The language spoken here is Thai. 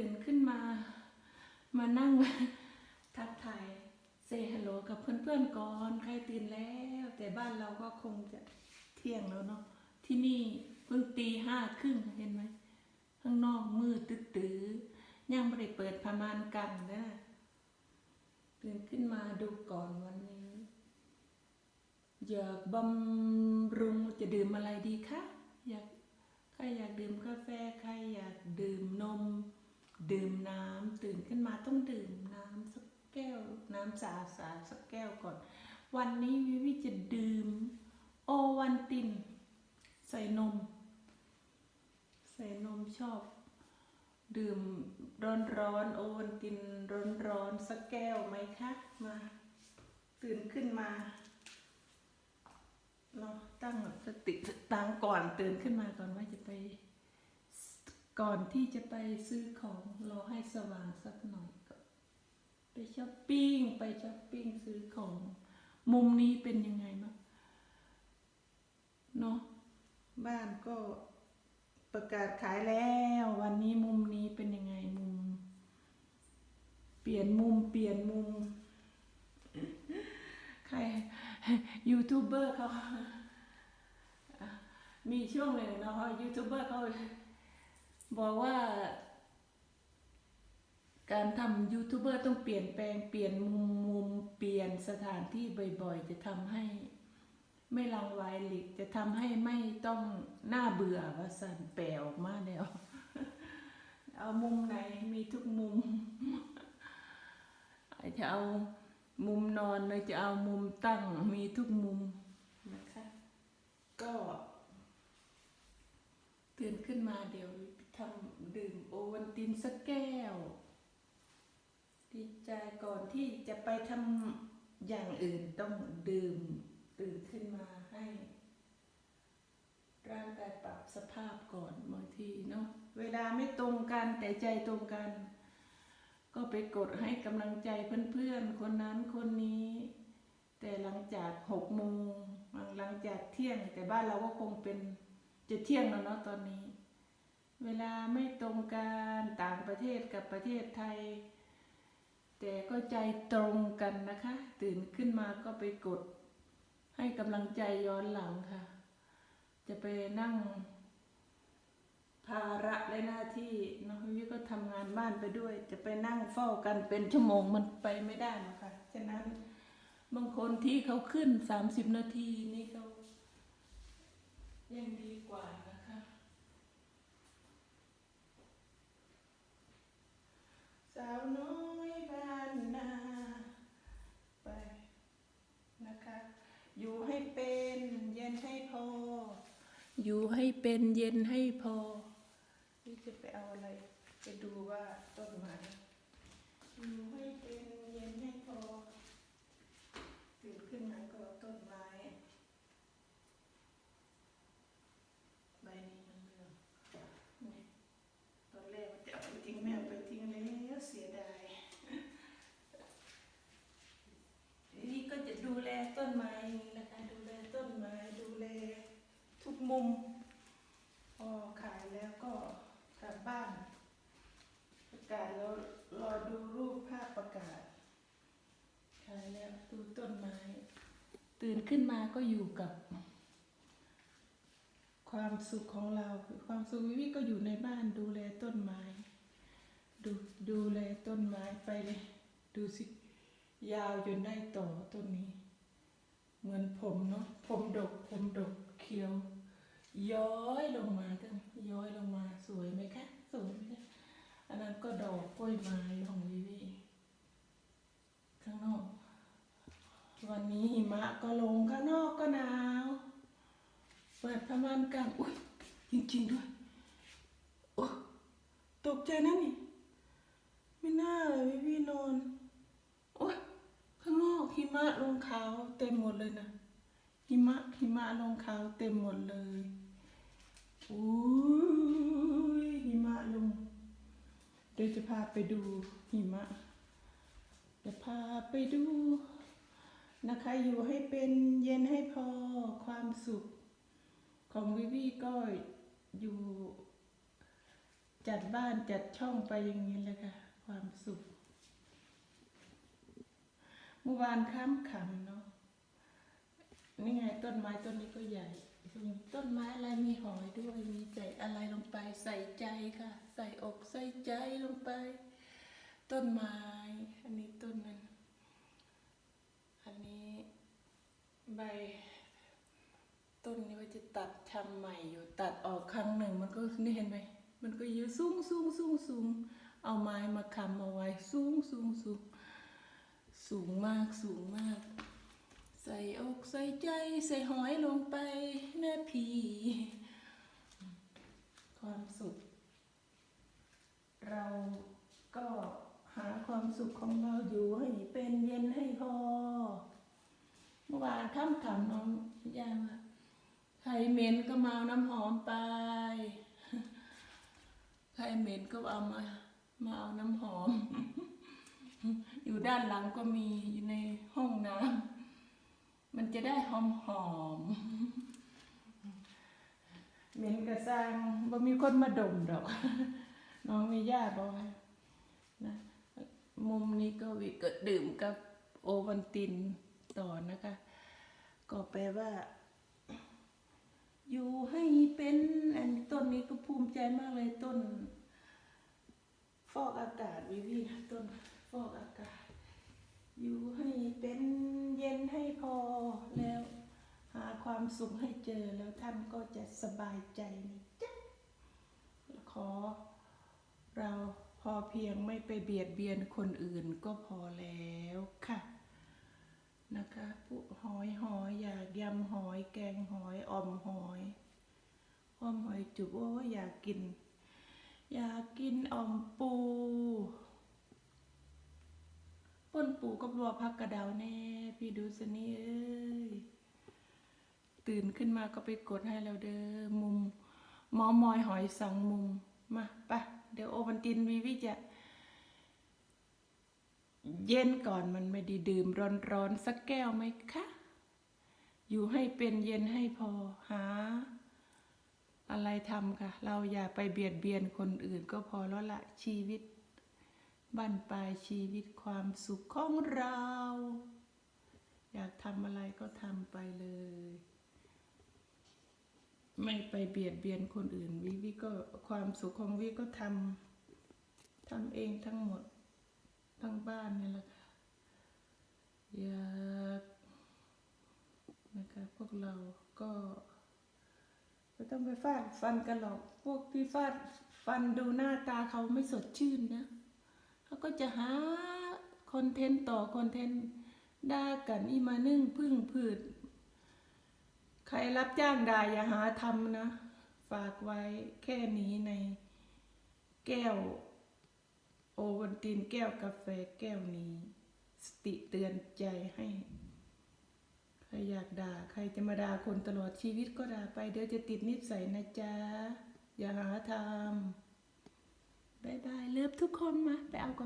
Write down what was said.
ตื่นขึ้นมา มานั่งทักทายเซฮัลโหลกับเพื่อนๆก่อนใครตื่นแล้ว แต่บ้านเราก็คงจะเที่ยงแล้วเนาะที่นี่เพิ่งตีห้าครึ่งเห็นไหมข้างนอกมืดตื้อๆยังไม่ได้เปิดพมานกันนะตื่นขึ้นมาดูก่อนวันนี้ อยากบำรุงจะดื่มอะไรดีคะอยากใครอยากดื่มกาแฟใครอยากดื่มนม ดื่มน้ำตื่นขึ้นมาต้องดื่มน้ำสักแก้ว น้ำสะอาสักแก้วก่อน วันนี้วิวิจะดื่ม โอวันติน ใส่นม ใส่นมชอบ ดื่มร้อนร้อนๆโอวันตินร้อนร้อนๆสักแก้วไหมคะมาตื่นขึ้นมาเนาะตั้งสติตั้งก่อนตื่นขึ้นมาก่อนว่าจะไป ก่อนที่จะไปซื้อของรอให้สว่างสักหน่อยก็ไปช้อปปิ้งไปช้อปปิ้งซื้อของ มุมนี้เป็นยังไงบ้างเนาะบ้านก็ประกาศขายแล้ว วันนี้มุมนี้เป็นยังไงมุม เปลี่ยนมุมเปลี่ยนมุม ใครยูทูบเบอร์เขาอะมีช่วงหนึ่งเนาะยูทูบเบอร์เขา บอกว่า การทำยูทูบเบอร์ต้องเปลี่ยนแปลงเปลี่ยนมุมมุมเปลี่ยนสถานที่บ่อยๆ จะทำให้ไม่ลังไวหลิกจะทำให้ไม่ต้องน่าเบื่อว่าสันแปลออกมาแล้วเอามุมไหนมีทุกมุมจะเอามุมนอนเลยจะเอามุมตั้งมีทุกมุมนะคะ ก็ตื่นขึ้นมาเดี๋ยว ทำดื่มโอวันตินสักแก้ว ดีใจก่อนที่จะไปทำอย่างอื่นต้องดื่มตื่นขึ้นมาให้ร่างกายปรับสภาพก่อนบางทีเนาะเวลาไม่ตรงกันแต่ใจตรงกัน ก็ไปกดให้กำลังใจเพื่อนๆ คนนั้นคนนี้ แต่หลังจากหกโมงหลังจากเที่ยง แต่บ้านเราก็คงเป็นจะเที่ยงแล้วเนาะตอนนี้ เวลาไม่ตรงกันต่างประเทศกับประเทศไทย แต่ก็ใจตรงกันนะคะ ตื่นขึ้นมาก็ไปกด ให้กำลังใจย้อนหลังค่ะ จะไปนั่ง ภาระและหน้าที่น้องวิก็ทำงานบ้านไปด้วย จะไปนั่งเฝ้ากันเป็นชั่วโมงมันไปไม่ได้หรอกค่ะฉะนั้นบางคนที่เขาขึ้นสามสิบนาทีนี่เขายังดีกว่านะคะ สาวน้อยบ้านนาไปนะคะ อยู่ให้เป็นเย็นให้พอ อยู่ให้เป็นเย็นให้พอ นี่จะไปเอาอะไรไปดูว่าต้นไม้อยู่ให้เป็นเย็นให้พอตื่นขึ้นมาก็ต้นไม้ใบนี้มันเหลืองนี่ตอนแรกว่าจะเอาไปทิ้งไม่เอาไปทิ้งแล้วเสียดายนี้ก็จะดูแลต้นไม้อย่างนี้นะคะ ดูแลต้นไม้ดูแล ทุก มุมพอขายแล้วก็กลับบ้าน ประกาศแล้วรอดูรูปภาพประกาศ ขายแล้วดูต้นไม้ ตื่นขึ้นมาก็อยู่กับ ความสุขของเรา ความสุขวิวิก็อยู่ในบ้านดูแลต้นไม้ ดูดูแลต้นไม้ไปเลย ดูสิ ยาวจนได้ต่อต้นนี้ เหมือนผมเนาะผมดกผมดกเขียว ย้อยลงมาตั้งย้อยลงมาสวยไหมคะสวยไหมคะอันนั้นก็ดอกกล้วยไม้ของวิวีข้างนอก วันนี้หิมะก็ลงข้างนอกก็หนาวเปิดผ้าม่านกลางอุ้ยจริงๆด้วยโอ้ตกใจนะนี่ไม่น่าเลยวิวีนอนโอ้ยข้างนอกหิมะลงขาวเต็มหมดเลยนะหิมะหิมะลงขาวเต็มหมดเลย อุ้ยหิมะลง เดี๋ยวจะพาไปดูหิมะ จะพาไปดู นะคะอยู่ให้เป็นเย็นให้พอความสุข ของวิวีก็อยู่ จัดบ้านจัดช่องไปอย่างนี้เลยค่ะ ความสุขเมื่อวานค้ามขำเนาะนี่ไงต้นไม้ต้นนี้ก็ใหญ่ ต้นไม้อะไรมีหอยด้วยมีใจอะไรลงไปใส่ใจค่ะ ใส่อกใส่ใจลงไป ต้นไม้ อันนี้ต้นนั้นอันนี้ใบต้นนี้ว่าจะตัดทำใหม่อยู่ตัดออกครั้งหนึ่งมันก็นี่เห็นไหมมันก็ยืดสูงสูงสูงสูงเอาไม้มาค้ำเอาไว้สูงสูงสูงสูงมากสูงมาก ใส่อกใส่ใจใส่หอยลงไปแม่พีความสุข เราก็หาความสุขของเราอยู่ให้เป็นเย็นให้พอ เมื่อวานค่ำขำน้องย่าว่าใครเหม็นก็มาเอาน้ำหอมไป ใครเหม็นก็เอามามาเอาน้ำหอม อยู่ด้านหลังก็มีอยู่ในห้องน้ำ มันจะได้หอมหอมๆเหม็นกระซังบ่มีคนมาดมดอก น้องมีญาติบอกว่านะมุมนี้ก็วิก็ดื่มกับโอวันตินต่อนะคะ ก็แปลว่า อยู่ให้เป็น อันต้นนี้ก็ภูมิใจมากเลยต้น ฟอกอากาศวิวีนะต้น ฟอกอากาศ อยู่ให้เป็นเย็นให้พอแล้ว หาความสุขให้เจอแล้วท่านก็จะสบายใจนะจ๊ะขอ เราพอเพียงไม่ไปเบียดเบียนคนอื่นก็พอแล้วค่ะนะคะผู้หอยหอยอยากยำหอยแกงหอยออมหอยออมหอยจุบโอ้อยากกิน อยากกินออมปู ป่นปูกับรัวพักกระดาแน่ พี่ดูสนี่เอ้ย ตื่นขึ้นมาก็ไปกดให้เราเด้อมุมหมอมอยหอยสองมุม มาปะเดี๋ยวโอวันตินวีวิจะ เย็นก่อนมันไม่ดีดื่มร้อนๆสักแก้วไหมคะ อยู่ให้เป็นเย็นให้พอหา อะไรทำค่ะ เราอย่าไปเบียดเบียนคนอื่นก็พอแล้วละชีวิต บ้นปลายชีวิตความสุขของเรา อยากทำอะไรก็ทำไปเลย ไม่ไปเบียดเบียนคนอื่นวิวิก็ความสุขของวิก็ทำทำเองทั้งหมดทั้งบ้านนี่แหละค่ะอยากนะคะพวกเราก็ไม่ต้องไปฟาดฟันกันหรอก พวกที่ฟาดฟันดูหน้าตาเขาไม่สดชื่นนะ เขาก็จะหาคอนเทนต์ต่อคอนเทนต์ด่ากันอีมานึ่งพึ่งพืช ใครรับจ้างด่าอย่าหาทำนะ ฝากไว้แค่นี้ในแก้ว โอวันตินแก้วกาแฟแก้วนี้ สติเตือนใจให้ ใครอยากด่า ใครจะมาด่าคนตลอดชีวิตก็ด่าไปเดี๋ยวจะติดนิสัยนะจ๊ะ อย่าหาทำ บายบายเลิฟทุกคนมาไปเอาก่อน